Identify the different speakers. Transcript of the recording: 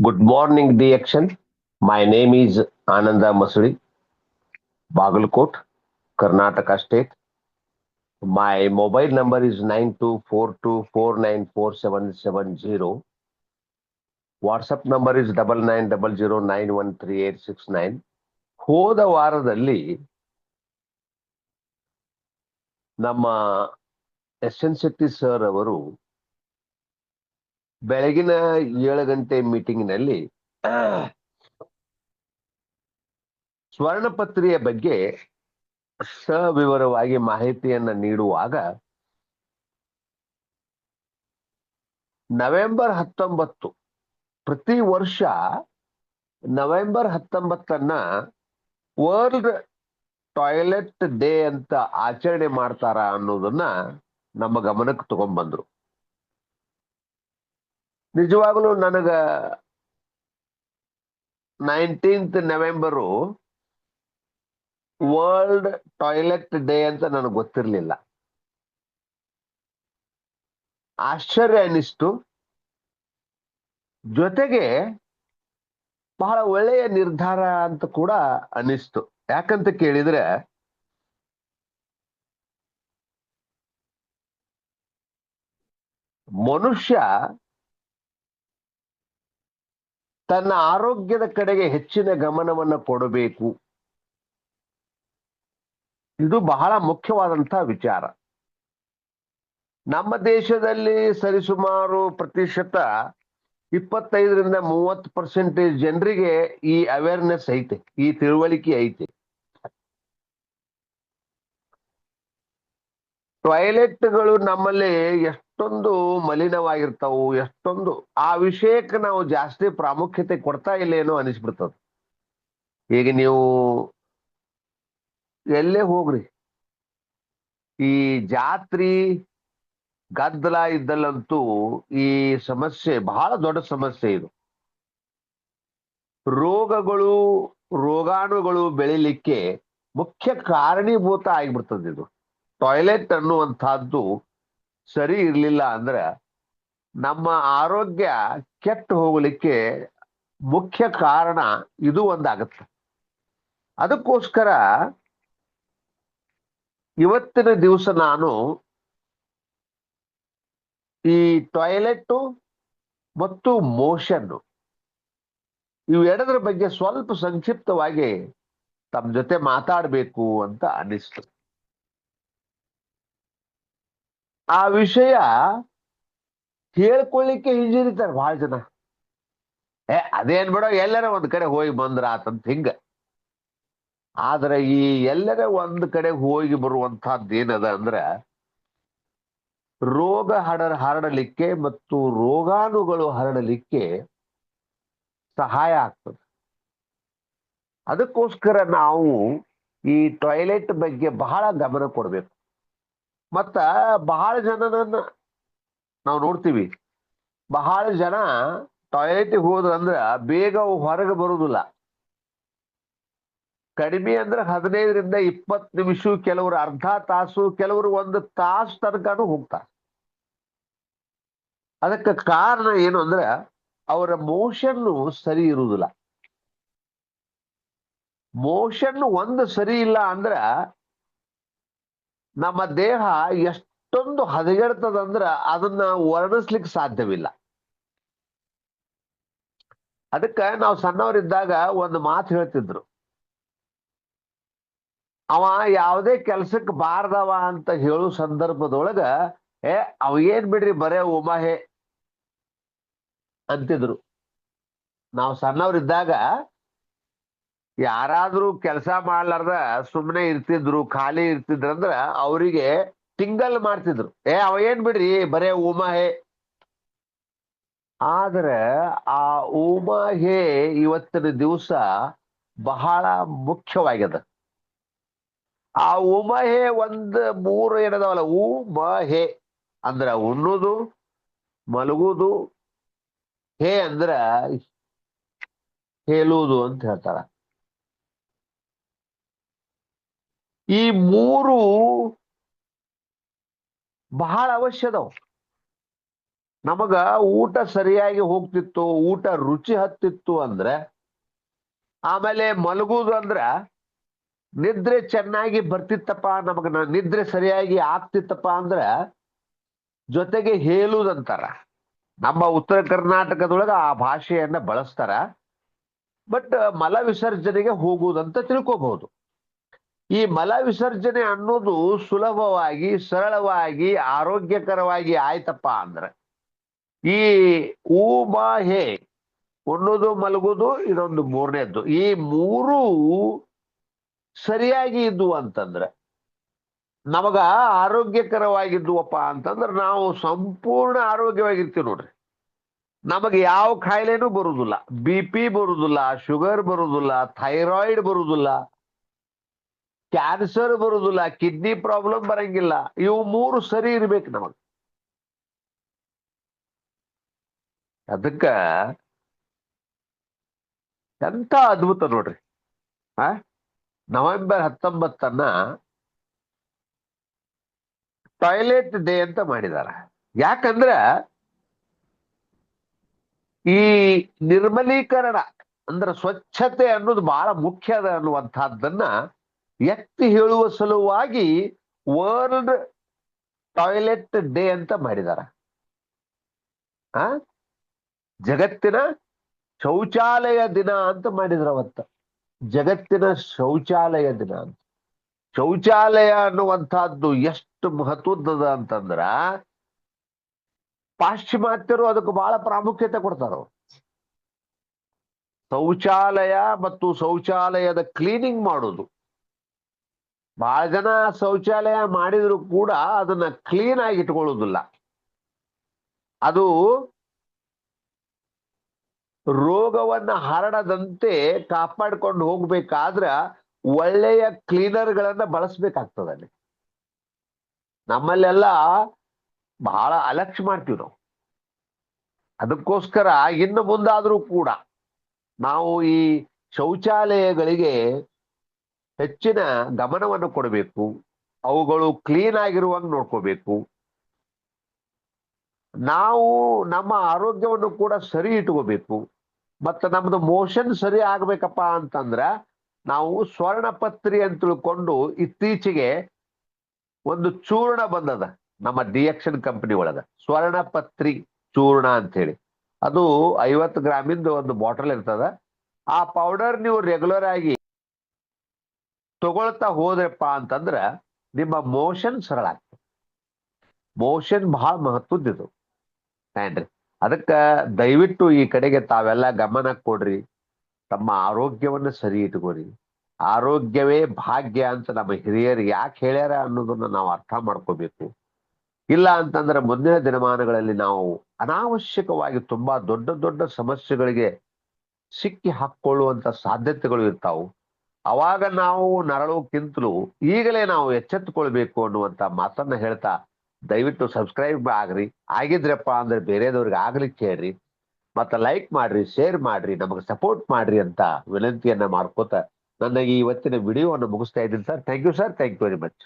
Speaker 1: Good morning the action my name is Ananda Masuri Bagalkot Karnataka state my mobile number is nine two four two four nine four seven seven zero WhatsApp number is double nine double zero nine one three eight six nine ಹೋದ ವಾರದಲ್ಲಿ ನಮ್ಮ S N Shetty sir ಅವರು ಬೆಳಗಿನ ಏಳು ಗಂಟೆ ಮೀಟಿಂಗ್ನಲ್ಲಿ ಸ್ವರ್ಣಪತ್ರಿಯ ಬಗ್ಗೆ ಸವಿವರವಾಗಿ ಮಾಹಿತಿಯನ್ನ ನೀಡುವಾಗ, ನವೆಂಬರ್ ಹತ್ತೊಂಬತ್ತು, ಪ್ರತಿ ವರ್ಷ ನವೆಂಬರ್ ಹತ್ತೊಂಬತ್ತನ್ನ ವರ್ಲ್ಡ್ ಟಾಯ್ಲೆಟ್ ಡೇ ಅಂತ ಆಚರಣೆ ಮಾಡ್ತಾರ ಅನ್ನೋದನ್ನ ನಮ್ಮ ಗಮನಕ್ಕೆ ತಗೊಂಡ್ಬಂದ್ರು. ನಿಜವಾಗ್ಲೂ ನನಗ nineteenth November world toilet day ಅಂತ ನನಗೆ ಗೊತ್ತಿರಲಿಲ್ಲ. ಆಶ್ಚರ್ಯ ಅನ್ನಿಸ್ತು ಜೊತೆಗೆ ಬಹಳ ಒಳ್ಳೆಯ ನಿರ್ಧಾರ ಅಂತ ಕೂಡ ಅನಿಸ್ತು. ಯಾಕಂತ ಕೇಳಿದ್ರೆ ಮನುಷ್ಯ ತನ್ನ ಆರೋಗ್ಯದ ಕಡೆಗೆ ಹೆಚ್ಚಿನ ಗಮನವನ್ನು ಕೊಡಬೇಕು. ಇದು ಬಹಳ ಮುಖ್ಯವಾದಂತಹ ವಿಚಾರ. ನಮ್ಮ ದೇಶದಲ್ಲಿ ಸರಿಸುಮಾರು ಪ್ರತಿಶತ ಇಪ್ಪತ್ತೈದರಿಂದ ಮೂವತ್ತು ಪರ್ಸೆಂಟೇಜ್ ಜನರಿಗೆ ಈ ಅವೇರ್ನೆಸ್ ಐತೆ, ಈ ತಿಳುವಳಿಕೆ ಐತೆ. ಟಾಯ್ಲೆಟ್ಗಳು ನಮ್ಮಲ್ಲಿ ಎಷ್ಟೊಂದು ಮಲಿನವಾಗಿರ್ತಾವು, ಎಷ್ಟೊಂದು ಆ ವಿಷಯಕ್ಕೆ ನಾವು ಜಾಸ್ತಿ ಪ್ರಾಮುಖ್ಯತೆ ಕೊಡ್ತಾ ಇಲ್ಲೇನೋ ಅನಿಸ್ಬಿಡ್ತದ. ಈಗ ನೀವು ಎಲ್ಲೇ ಹೋಗ್ರಿ. ಈ ಜಾತ್ರಿ ಗದ್ದಲ ಇದ್ದಲ್ಲಂತೂ ಈ ಸಮಸ್ಯೆ, ಬಹಳ ದೊಡ್ಡ ಸಮಸ್ಯೆ ಇದು. ರೋಗಗಳು, ರೋಗಾಣುಗಳು ಬೆಳಿಲಿಕ್ಕೆ ಮುಖ್ಯ ಕಾರಣೀಭೂತ ಆಗಿಬಿಡ್ತದೆ ಇದು. ಟಾಯ್ಲೆಟ್ ಅನ್ನುವಂಥದ್ದು ಸರಿ ಇರಲಿಲ್ಲ ಅಂದ್ರೆ ನಮ್ಮ ಆರೋಗ್ಯ ಕೆಟ್ಟು ಹೋಗಲಿಕ್ಕೆ ಮುಖ್ಯ ಕಾರಣ ಇದು ಒಂದಾಗತ್ತೆ. ಅದಕ್ಕೋಸ್ಕರ ಇವತ್ತಿನ ದಿವಸ ನಾನು ಈ ಟಾಯ್ಲೆಟ್ ಮತ್ತು ಮೋಷನ್ನು ಇವೆರಡರ ಬಗ್ಗೆ ಸ್ವಲ್ಪ ಸಂಕ್ಷಿಪ್ತವಾಗಿ ತಮ್ಮ ಜೊತೆ ಮಾತಾಡಬೇಕು ಅಂತ ಅನಿಸ್ತು ಆ ವಿಷಯ ಹೇಳ್ಕೊಳ್ಳಿಕ್ಕೆ ಹಿಂಜರಿತಾರೆ ಬಹಳ ಜನ. ಏ, ಅದೇನ್ ಬಿಡೋ, ಎಲ್ಲರ ಒಂದ್ ಕಡೆ ಹೋಗಿ ಬಂದ್ರ ಆತಂತ ಹಿಂಗ. ಆದ್ರೆ ಈ ಎಲ್ಲರ ಒಂದ್ ಕಡೆ ಹೋಗಿ ಬರುವಂತಹದ್ದು ಏನದ ಅಂದ್ರ, ರೋಗ ಹರಡ ಹರಡಲಿಕ್ಕೆ ಮತ್ತು ರೋಗಾಣುಗಳು ಹರಡಲಿಕ್ಕೆ ಸಹಾಯ ಆಗ್ತದೆ. ಅದಕ್ಕೋಸ್ಕರ ನಾವು ಈ ಟಾಯ್ಲೆಟ್ ಬಗ್ಗೆ ಬಹಳ ಗಮನ ಕೊಡ್ಬೇಕು. ಮತ್ತ ಬಹಳ ಜನನನ್ನ ನಾವು ನೋಡ್ತೀವಿ. ಬಹಳ ಜನ ಟಾಯ್ಲೆಟ್ಗೆ ಹೋದ್ರಂದ್ರ ಬೇಗ ಹೊರಗೆ ಬರುದಿಲ್ಲ. ಕಡಿಮೆ ಅಂದ್ರೆ ಹದಿನೈದರಿಂದ ಇಪ್ಪತ್ ನಿಮಿಷ ಕೆಲವರು ಅರ್ಧ ತಾಸು ಕೆಲವರು ಒಂದು ತಾಸು ತನಕನೂ ಹೋಗ್ತಾರೆ. ಅದಕ್ಕೆ ಕಾರಣ ಏನು ಅಂದ್ರೆ ಅವರ ಮೋಷನ್ನು ಸರಿ ಇರುವುದಿಲ್ಲ ಮೋಷನ್ ಒಂದು ಸರಿ ಇಲ್ಲ ಅಂದ್ರ ನಮ್ಮ ದೇಹ ಎಷ್ಟೊಂದು ಹದಗೆಡ್ತದಂದ್ರ ಅದನ್ನ ವರ್ಣಿಸ್ಲಿಕ್ಕೆ ಸಾಧ್ಯವಿಲ್ಲ. ಅದಕ್ಕ ನಾವು ಸಣ್ಣವರಿದ್ದಾಗ ಒಂದು ಮಾತು ಹೇಳ್ತಿದ್ರು. ಅವ ಯಾವುದೇ ಕೆಲ್ಸಕ್ಕೆ ಬಾರ್ದವ ಅಂತ ಹೇಳೋ ಸಂದರ್ಭದೊಳಗ, ಏ, ಅವ ಏನ್ ಬಿಡ್ರಿ ಬರೇ ಉಮಾಹೆ? ಅಂತಿದ್ರು. ನಾವು ಸಣ್ಣವ್ರಿದ್ದಾಗ ಯಾರಾದ್ರೂ ಕೆಲಸ ಮಾಡ್ಲಾರ್ದ ಸುಮ್ಮನೆ ಇರ್ತಿದ್ರು, ಖಾಲಿ ಇರ್ತಿದ್ರಂದ್ರ ಅವರಿಗೆ ಟಿಂಗಲ್ ಮಾಡ್ತಿದ್ರು. ಏ, ಅವ ಏನ್ ಬಿಡ್ರಿ? ಬರೇ ಉಮಾಹೆ ಆದ್ರೆ ಆ ಉಮಾಹೆ ಇವತ್ತಿನ ದಿವಸ ಬಹಳ ಮುಖ್ಯವಾಗ್ಯದ. ಆ ಉಮಹೆ ಒಂದ್ ಮೂರು ಏನದವಲ್ಲ? ಉ ಮ ಹೆ. ಅಂದ್ರ ಉಣ್ಣುದು, ಮಲಗುದು, ಹೇ ಅಂದ್ರ ಹೇಳುವುದು ಅಂತ ಹೇಳ್ತಾರ. ಈ ಮೂರು ಬಹಳ ಅವಶ್ಯ ಅದಾವ. ನಮಗ ಊಟ ಸರಿಯಾಗಿ ಹೋಗ್ತಿತ್ತು, ಊಟ ರುಚಿ ಹತ್ತಿತ್ತು ಅಂದ್ರೆ, ಆಮೇಲೆ ಮಲಗುದು ಅಂದ್ರ, ನಿದ್ರೆ ಚೆನ್ನಾಗಿ ಬರ್ತಿತ್ತಪ್ಪ, ನಮಗ ನಿದ್ರೆ ಸರಿಯಾಗಿ ಆಗ್ತಿತ್ತಪ್ಪ ಅಂದ್ರ, ಜೊತೆಗೆ ಹೇಳುದಂತಾರ. ನಮ್ಮ ಉತ್ತರ ಕರ್ನಾಟಕದೊಳಗ ಆ ಭಾಷೆಯನ್ನ ಬಳಸ್ತಾರ. ಬಟ್ ಮಲ ವಿಸರ್ಜನೆಗೆ ಹೋಗುವುದಂತ ತಿಳ್ಕೋಬಹುದು. ಈ ಮಲ ವಿಸರ್ಜನೆ ಅನ್ನೋದು ಸುಲಭವಾಗಿ, ಸರಳವಾಗಿ, ಆರೋಗ್ಯಕರವಾಗಿ ಆಯ್ತಪ್ಪ ಅಂದ್ರೆ, ಈ ಊ ಬಾ ಹೇ ಉಣ್ಣುದು ಮಲಗುದು ಇದೊಂದು ಮೂರನೇದ್ದು. ಈ ಮೂರು ಸರಿಯಾಗಿ ಇದ್ದು ಅಂತಂದ್ರೆ, ನಮಗ ಆರೋಗ್ಯಕರವಾಗಿದ್ವಪ್ಪ ಅಂತಂದ್ರೆ, ನಾವು ಸಂಪೂರ್ಣ ಆರೋಗ್ಯವಾಗಿರ್ತೀವಿ ನೋಡ್ರಿ. ನಮಗೆ ಯಾವ ಕಾಯಿಲೆನೂ ಬರುದಿಲ್ಲ. ಬಿ ಪಿ ಬರುದಿಲ್ಲ, ಶುಗರ್ ಬರುದಿಲ್ಲ, ಥೈರಾಯ್ಡ್ ಬರುದಿಲ್ಲ. ಕ್ಯಾನ್ಸರ್ ಬರುದಿಲ್ಲ ಕಿಡ್ನಿ ಪ್ರಾಬ್ಲಮ್ ಬರಂಗಿಲ್ಲ. ಇವು ಮೂರು ಸರಿ ಇರ್ಬೇಕು ನಮಗ್. ಅದಕ್ಕ ಎಂತ ಅದ್ಭುತ ನೋಡ್ರಿ. ಆ? ನವೆಂಬರ್ ಹತ್ತೊಂಬತ್ತನ್ನ ಟಾಯ್ಲೆಟ್ ಡೇ ಅಂತ ಮಾಡಿದಾರ. ಯಾಕಂದ್ರ ಈ ನಿರ್ಮಲೀಕರಣ, ಅಂದ್ರ ಸ್ವಚ್ಛತೆ ಅನ್ನೋದು ಬಹಳ ಮುಖ್ಯ ಅದ ಅನ್ನುವಂಥದ್ದನ್ನ ಎತ್ತಿ ಹೇಳುವ ಸಲುವಾಗಿ ವರ್ಲ್ಡ್ ಟಾಯ್ಲೆಟ್ ಡೇ ಅಂತ ಮಾಡಿದಾರ. ಆ? ಜಗತ್ತಿನ ಶೌಚಾಲಯ ದಿನ ಅಂತ ಮಾಡಿದ್ರ ಅವತ್ತ. ಜಗತ್ತಿನ ಶೌಚಾಲಯ ದಿನ ಅಂತ. ಶೌಚಾಲಯ ಅನ್ನುವಂತಹದ್ದು ಎಷ್ಟು ಮಹತ್ವದ್ದದ ಅಂತಂದ್ರ ಪಾಶ್ಚಿಮಾತ್ಯರು ಅದಕ್ಕೆ ಬಹಳ ಪ್ರಾಮುಖ್ಯತೆ ಕೊಡ್ತಾರ. ಶೌಚಾಲಯ ಮತ್ತು ಶೌಚಾಲಯದ ಕ್ಲೀನಿಂಗ್ ಮಾಡೋದು. ಬಹಳ ಜನ ಶೌಚಾಲಯ ಮಾಡಿದ್ರು ಕೂಡ ಅದನ್ನ ಕ್ಲೀನ್ ಆಗಿ ಇಟ್ಕೊಳ್ಳೋದಿಲ್ಲ ಅದು ರೋಗವನ್ನ ಹರಡದಂತೆ ಕಾಪಾಡ್ಕೊಂಡು ಹೋಗ್ಬೇಕಾದ್ರ ಒಳ್ಳೆಯ ಕ್ಲೀನರ್ಗಳನ್ನ ಬಳಸ್ಬೇಕಾಗ್ತದೆ ಅಲ್ಲಿ. ನಮ್ಮಲ್ಲೆಲ್ಲ ಬಹಳ ಅಲಕ್ಷ ಮಾಡ್ತೀವಿ ನಾವು. ಅದಕ್ಕೋಸ್ಕರ ಇನ್ನು ಮುಂದಾದ್ರೂ ಕೂಡ ನಾವು ಈ ಶೌಚಾಲಯಗಳಿಗೆ ಹೆಚ್ಚಿನ ಗಮನವನ್ನು ಕೊಡಬೇಕು. ಅವುಗಳು ಕ್ಲೀನ್ ಆಗಿರುವಂಗೆ ನೋಡ್ಕೋಬೇಕು. ನಾವು ನಮ್ಮ ಆರೋಗ್ಯವನ್ನು ಕೂಡ ಸರಿ ಇಟ್ಕೋಬೇಕು. ಮತ್ತು ನಮ್ದು ಮೋಷನ್ ಸರಿ ಆಗ್ಬೇಕಪ್ಪ ಅಂತಂದ್ರ ನಾವು ಸ್ವರ್ಣಪತ್ರಿ ಅಂತ ತಿಳ್ಕೊಂಡು ಇತ್ತೀಚೆಗೆ ಒಂದು ಚೂರ್ಣ ಬಂದದ ನಮ್ಮ ಡಿಎಕ್ಷನ್ ಕಂಪನಿ ಒಳಗ. ಸ್ವರ್ಣಪತ್ರಿ ಚೂರ್ಣ ಅಂತ ಹೇಳಿ ಅದು ಐವತ್ತು ಗ್ರಾಮಿಂದ ಒಂದು ಬಾಟಲ್ ಇರ್ತದ. ಆ ಪೌಡರ್ ನೀವು ರೆಗ್ಯುಲರ್ ಆಗಿ ತಗೊಳ್ತಾ ಹೋದ್ರಪ್ಪ ಅಂತಂದ್ರ ನಿಮ್ಮ ಮೋಷನ್ ಸರಳ ಆಗ್ತದೆ. ಮೋಷನ್ ಬಹಳ ಮಹತ್ವದ್ದು ಏನ್ರಿ? ಅದಕ್ಕ ದಯವಿಟ್ಟು ಈ ಕಡೆಗೆ ತಾವೆಲ್ಲ ಗಮನ ಕೊಡ್ರಿ. ತಮ್ಮ ಆರೋಗ್ಯವನ್ನು ಸರಿ ಇಟ್ಕೋರಿ. ಆರೋಗ್ಯವೇ ಭಾಗ್ಯ ಅಂತ ನಮ್ಮ ಹಿರಿಯರು ಯಾಕೆ ಹೇಳ್ಯಾರ ಅನ್ನೋದನ್ನ ನಾವು ಅರ್ಥ ಮಾಡ್ಕೋಬೇಕು. ಇಲ್ಲ ಅಂತಂದ್ರೆ ಮುಂದಿನ ದಿನಮಾನಗಳಲ್ಲಿ ನಾವು ಅನಾವಶ್ಯಕವಾಗಿ ತುಂಬಾ ದೊಡ್ಡ ದೊಡ್ಡ ಸಮಸ್ಯೆಗಳಿಗೆ ಸಿಕ್ಕಿ ಹಾಕೊಳ್ಳುವಂತ ಸಾಧ್ಯತೆಗಳು ಇರ್ತಾವು. ಅವಾಗ ನಾವು ನರಳೋಕ್ಕಿಂತಲೂ ಈಗಲೇ ನಾವು ಎಚ್ಚೆತ್ತುಕೊಳ್ಬೇಕು ಅನ್ನುವಂತ ಮಾತನ್ನ ಹೇಳ್ತಾ ದಯವಿಟ್ಟು ಸಬ್ಸ್ಕ್ರೈಬ್ ಆಗ್ರಿ. ಆಗಿದ್ರಪ್ಪ ಅಂದ್ರೆ ಬೇರೆದವ್ರಿಗೆ ಆಗ್ಲಿಕ್ಕೆ ಹೇಳ್ರಿ. ಮತ್ತೆ ಲೈಕ್ ಮಾಡ್ರಿ ಶೇರ್ ಮಾಡ್ರಿ, ನಮಗೆ ಸಪೋರ್ಟ್ ಮಾಡ್ರಿ ಅಂತ ವಿನಂತಿಯನ್ನ ಮಾಡ್ಕೋತ ನನ್ನ ಈ ಇವತ್ತಿನ ವಿಡಿಯೋವನ್ನು ಮುಗಿಸ್ತಾ ಇದ್ದೀನಿ sir. Thank you sir thank you very much